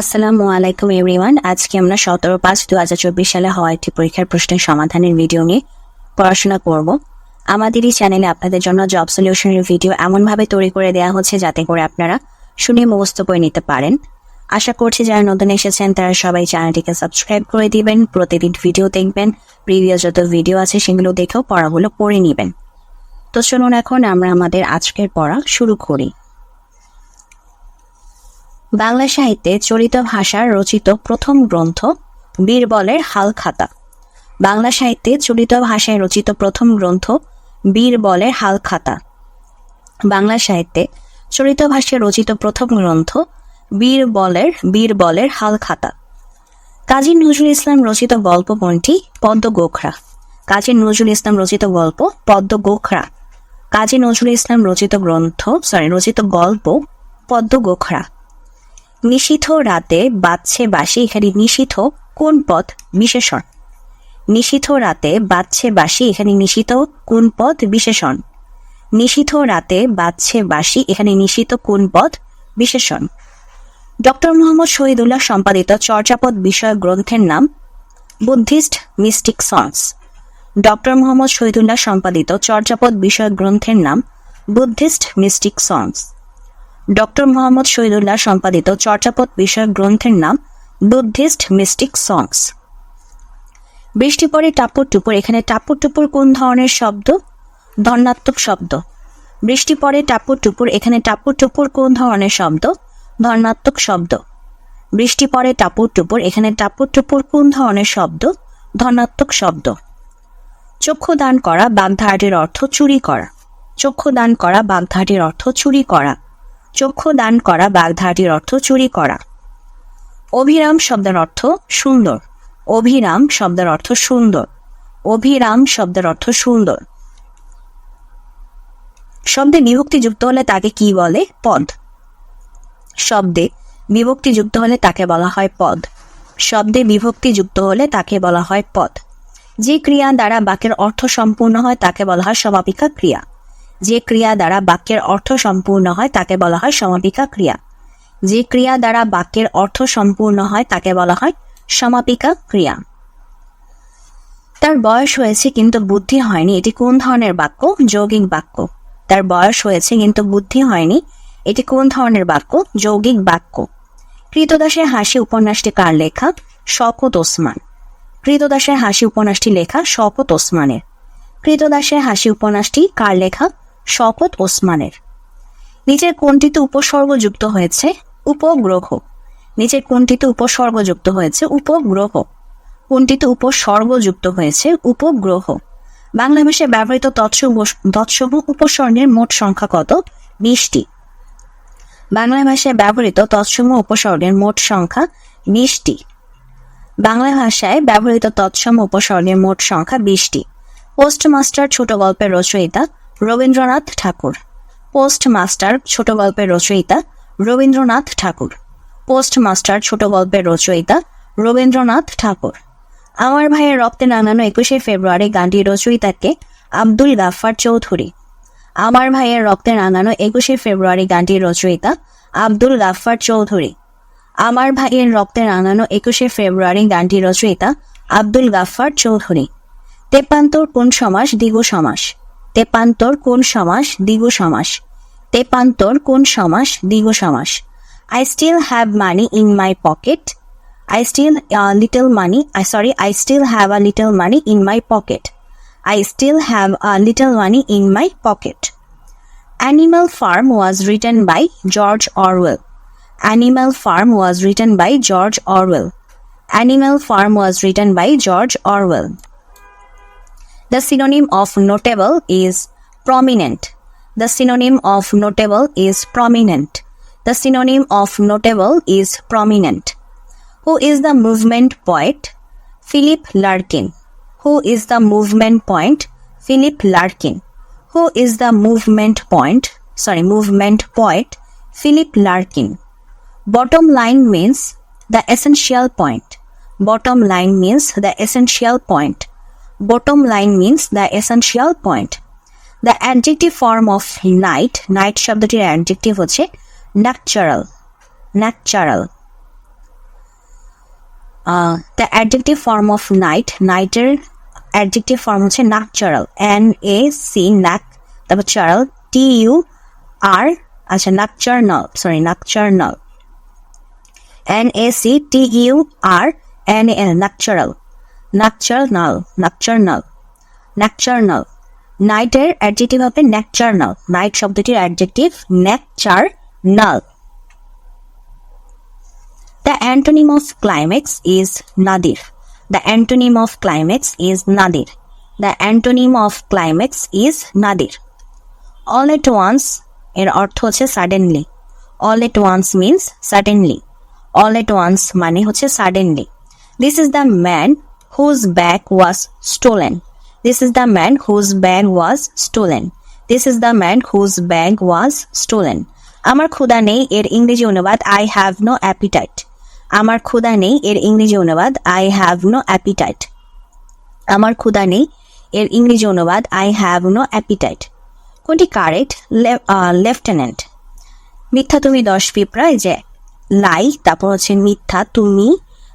আসসালামু আলাইকুম এভরিওয়ান আজকে আমরা সতেরো পাঁচ দু হাজার চব্বিশ সালে হওয়া একটি পরীক্ষার প্রশ্নের সমাধানের ভিডিও নিয়ে পড়াশোনা করব। আমাদের এই চ্যানেলে আপনাদের জন্য জব সলিউশনের ভিডিও এমনভাবে তৈরি করে দেওয়া হচ্ছে যাতে করে আপনারা শুনে মুখস্থ করে নিতে পারেন। আশা করছি যারা নতুন এসেছেন, তারা সবাই চ্যানেলটিকে সাবস্ক্রাইব করে দিবেন, প্রতিদিন ভিডিও দেখবেন প্রিভিয়াস যত ভিডিও আছে সেগুলো দেখেও পড়াগুলো পড়ে নেবেন। তো চলুন এখন আমরা আমাদের আজকের পড়া শুরু করি। বাংলা সাহিত্যে চলিত ভাষার রচিত প্রথম গ্রন্থ বীরবলের হালখাতা বাংলা সাহিত্যে চলিত ভাষায় রচিত প্রথম গ্রন্থ বীরবলের হালখাতা বাংলা সাহিত্যে চলিত ভাষায় রচিত প্রথম গ্রন্থ বীরবলের বীরবলের হালখাতা কাজী নজরুল ইসলাম রচিত গল্প কোনটি পদ্ম গোখরা। কাজী নজরুল ইসলাম রচিত গল্প পদ্ম গোখরা। কাজী নজরুল ইসলাম রচিত গ্রন্থ সরি রচিত গল্প পদ্ম গোখরা। নিশীথ রাতে বাজছে বাসি এখানে নিশীথ কোন পদ বিশেষণ। নিশীথ রাতে বাজছে বাসি এখানে নিশীথ কোন পদ বিশেষণ। নিশীথ রাতে বাজছে বাসি এখানে নিশীথ কোন পদ বিশেষণ। ডক্টর মোহাম্মদ শহীদুল্লাহ সম্পাদিত চর্যাপদ বিষয়ক গ্রন্থের নাম Buddhist mystic songs doctor Muhammad Shahidullah সম্পাদিত চর্যাপদ বিষয়ক গ্রন্থের নাম Buddhist mystic songs doctor Muhammad Shahidullah সম্পাদিত চর্চাপদ বিষয়ক গ্রন্থের নাম বুদ্ধিস্ট মিস্টিক সংস। বৃষ্টি পরে টাপুর টুপুর, এখানে টাপুর টুপুর কোন ধরনের শব্দ? ধর্নাত্মক শব্দ। বৃষ্টি পরে টাপুর টুপুর, এখানে টাপুর টুপুর কোন ধরনের শব্দ? ধর্নাত্মক শব্দ। বৃষ্টি পরে টাপুর টুপুর, এখানে টাপুর টুপুর কোন ধরনের শব্দ? ধর্নাত্মক শব্দ। চক্ষু দান করা, বাগধারাটির অর্থ চুরি করা। চক্ষু দান করা, বাগধারাটির অর্থ চুরি করা। চক্ষু দান করা, বাগধারাটির অর্থ চুরি করা। অভিরাম শব্দের অর্থ সুন্দর। অভিরাম শব্দের অর্থ সুন্দর। অভিরাম শব্দের অর্থ সুন্দর। শব্দে বিভক্তি যুক্ত হলে তাকে কি বলে? পদ। শব্দে বিভক্তি যুক্ত হলে তাকে বলা হয় পদ। শব্দে বিভক্তি যুক্ত হলে তাকে বলা হয় পদ। যে ক্রিয়া দ্বারা বাক্যের অর্থ সম্পূর্ণ হয়, তাকে বলা হয় সমাপিকা ক্রিয়া। যে ক্রিয়া দ্বারা বাক্যের অর্থ সম্পূর্ণ হয়, তাকে বলা হয় সমাপিকা ক্রিয়া। যে ক্রিয়া দ্বারা বাক্যের অর্থ সম্পূর্ণ হয়, তাকে বলা হয় সমাপিকা ক্রিয়া। তার বয়স হয়েছে কিন্তু বুদ্ধি হয়নি। এটি কোন ধরনের বাক্য? যৌগিক বাক্য। তার বয়স হয়েছে কিন্তু বুদ্ধি হয়নি। এটি কোন ধরনের বাক্য? যৌগিক বাক্য। কৃতদাসের হাসি উপন্যাসটি কার লেখা? শকত ওসমান। কৃতদাসের হাসি উপন্যাসটি লেখা শকত ওসমানের। কৃতদাসের হাসি উপন্যাসটি কার লেখা? শকত ওসমানের। নিচের কোনটিতে উপসর্গ যুক্ত হয়েছে উপগ্রহ। নিচের কোনটিতে উপসর্গ যুক্ত হয়েছে উপগ্রহ। কোনটিতে উপসর্গ যুক্ত হয়েছে উপগ্রহ। বাংলা ভাষায় ব্যবহৃত তৎসম তৎসম উপসর্গের মোট সংখ্যা কত? বিশটি। বাংলা ভাষায় ব্যবহৃত তৎসম উপসর্গের মোট সংখ্যা বিশটি। বাংলা ভাষায় ব্যবহৃত তৎসম উপসর্গের মোট সংখ্যা বিশটি। পোস্টমাস্টার ছোট গল্পের রচয়িতা রবীন্দ্রনাথ ঠাকুর। পোস্টমাস্টার ছোট গল্পের রচয়িতা রবীন্দ্রনাথ ঠাকুর। পোস্টমাস্টার ছোট গল্পের রচয়িতা রবীন্দ্রনাথ ঠাকুর। আমার ভাইয়ের রক্তে নানানো একুশে ফেব্রুয়ারি গানটির রচয়িতাকে আব্দুল গাফফার চৌধুরী। আমার ভাইয়ের রক্তে রাঙানো একুশে ফেব্রুয়ারি গানটির রচয়িতা আব্দুল গাফফার চৌধুরী। আমার ভাইয়ের রক্তে রাঙানো একুশে ফেব্রুয়ারি গানটির রচয়িতা আব্দুল গাফফার চৌধুরী। তেপান্তর কোন সমাস দ্বিগু সমাস? তেপান্তর কোন সমাস দ্বিগু সমাস তেপান্তর কোন সমাস দ্বিগু সমাস I still have money in my pocket I still little money I sorry I still have a little money in my pocket I still have a little money in my pocket. Animal Farm was written by George Orwell. Animal Farm was written by George Orwell. Animal Farm was written by George Orwell. The synonym of notable is prominent. The synonym of notable is prominent. The synonym of notable is prominent. Who is the movement poet? Philip Larkin. Who is the movement point? Philip Larkin. Who is the movement point? Sorry, movement poet? Philip Larkin. Bottom line means the essential point. Bottom line means the essential point. Bottom line means the essential point. The adjective form of night, night শব্দটির adjective হচ্ছে natural, natural. The adjective form of night নাইটের adjective form হচ্ছে nocturnal N A C নাক তারপর চারাল T U R আচ্ছা nocturnal sorry nocturnal N A C T U R N L nocturnal nocturnal nocturnal nocturnal নাইটের adjective হবে nocturnal night শব্দটির adjective nocturnal the antonym of climax is nadir the antonym of climax is nadir the antonym of climax is nadir all at once এর অর্থ হচ্ছে suddenly all at once means suddenly all at once মানে হচ্ছে suddenly this is the man whose bag was stolen this is the man whose bag was stolen this is the man whose bag was stolen আমার ক্ষুদা নেই এর ইংরেজি অনুবাদ I have no appetite আমার ক্ষুদা নেই এর ইংরেজি অনুবাদ আই হ্যাভ নো অ্যাপিটাইট আমার ক্ষুদা নেই এর ইংরেজি অনুবাদ আই হ্যাভ নো অ্যাপিটাইট কোনটি কারেক্ট লেফটেন্যান্ট মিথ্যা তুমি দশ পিঁপড়া এই যে লাই, তারপর হচ্ছে মিথ্যা তুমি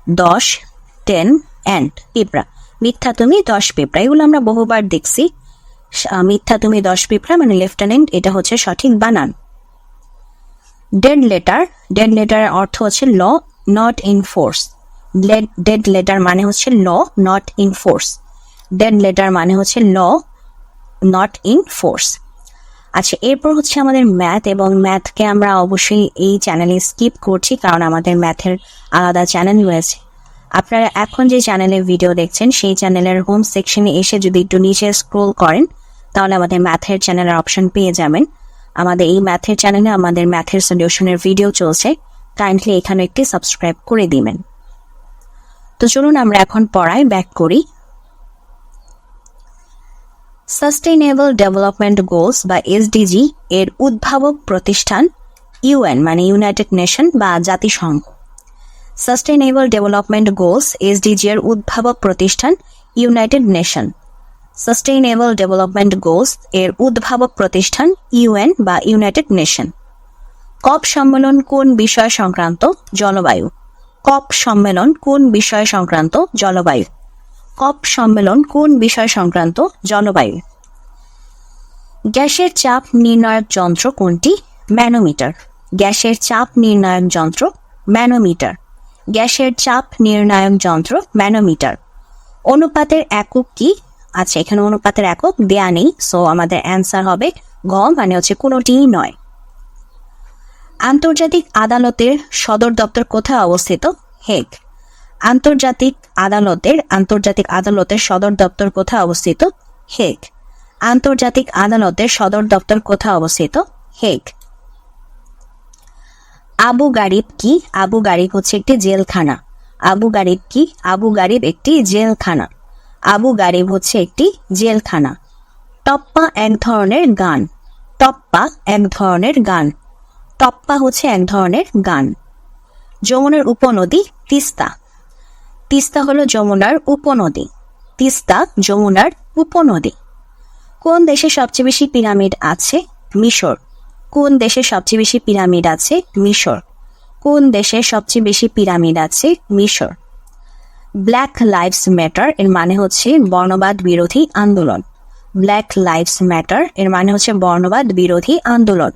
দশ টেন অ্যান্ড পিঁপড়া মিথ্যা তুমি দশ পিঁপড়া এগুলো আমরা বহুবার দেখছি। মিথ্যা তুমি দশ পিঁপড়া মানে লেফটেন্যান্ট, এটা হচ্ছে সঠিক বানান। ডেড লেটার ডেড লেটারের অর্থ হচ্ছে law not in force dead letter মানে হচ্ছে law not in force dead letter মানে হচ্ছে ল নট ইন ফোর্স আচ্ছা এরপর হচ্ছে আমাদের ম্যাথ এবং ম্যাথকে আমরা অবশ্যই এই চ্যানেলে স্কিপ করছি, কারণ আমাদের ম্যাথের আলাদা চ্যানেল রয়েছে। আপনারা এখন যে চ্যানেলে ভিডিও দেখছেন, সেই চ্যানেলের হোম সেকশনে এসে যদি একটু নিচে স্ক্রোল করেন, তাহলে আমাদের ম্যাথের চ্যানেলের অপশন পেয়ে যাবেন। আমাদের এই ম্যাথের চ্যানেলে আমাদের ম্যাথের সলিউশনের ভিডিও চলছে। কাইন্ডলি এখানে একটি সাবস্ক্রাইব করে দিবেন। তো চলুন আমরা এখন পড়ায় ব্যাক করি। সাস্টেইনেবল ডেভেলপমেন্ট গোলস বা এসডিজি এর উদ্ভাবক প্রতিষ্ঠান ইউএন মানে ইউনাইটেড নেশন বা জাতিসংঘ। সাস্টেইনেবল ডেভেলপমেন্ট গোলস এসডিজি এর উদ্ভাবক প্রতিষ্ঠান United Nation sustainable development goals এর উদ্ভাবক প্রতিষ্ঠান ইউএন বা ইউনাইটেড নেশন কপ সম্মেলন কোন বিষয় সংক্রান্ত? জলবায়ু। কপ সম্মেলন কোন বিষয় সংক্রান্ত? জলবায়ু। কপ সম্মেলন কোন বিষয় সংক্রান্ত? জলবায়ু। গ্যাসের চাপ নির্ণায়ক যন্ত্র কোনটি? ম্যানোমিটার। গ্যাসের চাপ নির্ণায়ক যন্ত্র ম্যানোমিটার। গ্যাসের চাপ নির্ণায়ক যন্ত্র, ম্যানোমিটার। অনুপাতের একক কি? আচ্ছা এখানে অনুপাতের একক দেয়া নেই সো আমাদের অ্যান্সার হবে ঘ মানে হচ্ছে কোনোটিই নয়। আন্তর্জাতিক আদালতের সদর দপ্তর কোথায় অবস্থিত? হেগ। আন্তর্জাতিক আদালতের আন্তর্জাতিক আদালতের সদর দপ্তর কোথায় অবস্থিত? হেগ। আন্তর্জাতিক আদালতের সদর দপ্তর কোথায় অবস্থিত? হেগ। আবু গারিব কি? আবু গারিব হচ্ছে একটি জেলখানা। আবু গারিব কি? আবু গারিব একটি জেলখানা। আবু গারিব হচ্ছে একটি জেলখানা। টপ্পা এক ধরনের গান। টপ্পা এক ধরনের গান। টপ্পা হচ্ছে এক ধরনের গান। যমুনার উপনদী তিস্তা। তিস্তা হলো যমুনার উপনদী। তিস্তা যমুনার উপনদী। কোন দেশে সবচেয়ে বেশি পিরামিড আছে? মিশর। কোন দেশে সবচেয়ে বেশি পিরামিড আছে? মিশর। কোন দেশে সবচেয়ে বেশি পিরামিড আছে? মিশর। ব্ল্যাক লাইভস ম্যাটার এর মানে হচ্ছে বর্ণবাদ বিরোধী আন্দোলন। ব্ল্যাক লাইভস ম্যাটার এর মানে হচ্ছে বর্ণবাদ বিরোধী আন্দোলন।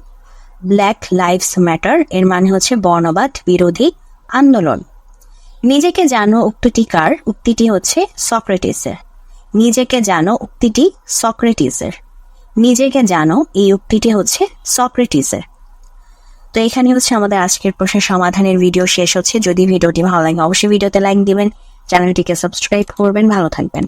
ব্ল্যাক লাইভস ম্যাটার এর মানে হচ্ছে বর্ণবাদ বিরোধী আন্দোলন। নিজেকে জানো উক্তিটি কার? উক্তিটি হচ্ছে সক্রেটিসের। নিজেকে জানো উক্তিটি সক্রেটিসের। নিজেকে জানো, এই উক্তিটি হচ্ছে সক্রেটিসের। তো এখানে হচ্ছে আমাদের আজকের প্রশ্নের সমাধানের ভিডিও শেষ হচ্ছে। যদি ভিডিওটি ভালো লাগে, অবশ্যই ভিডিওতে লাইক দিবেন চ্যানেলটিকে সাবস্ক্রাইব করবেন। ভালো থাকবেন।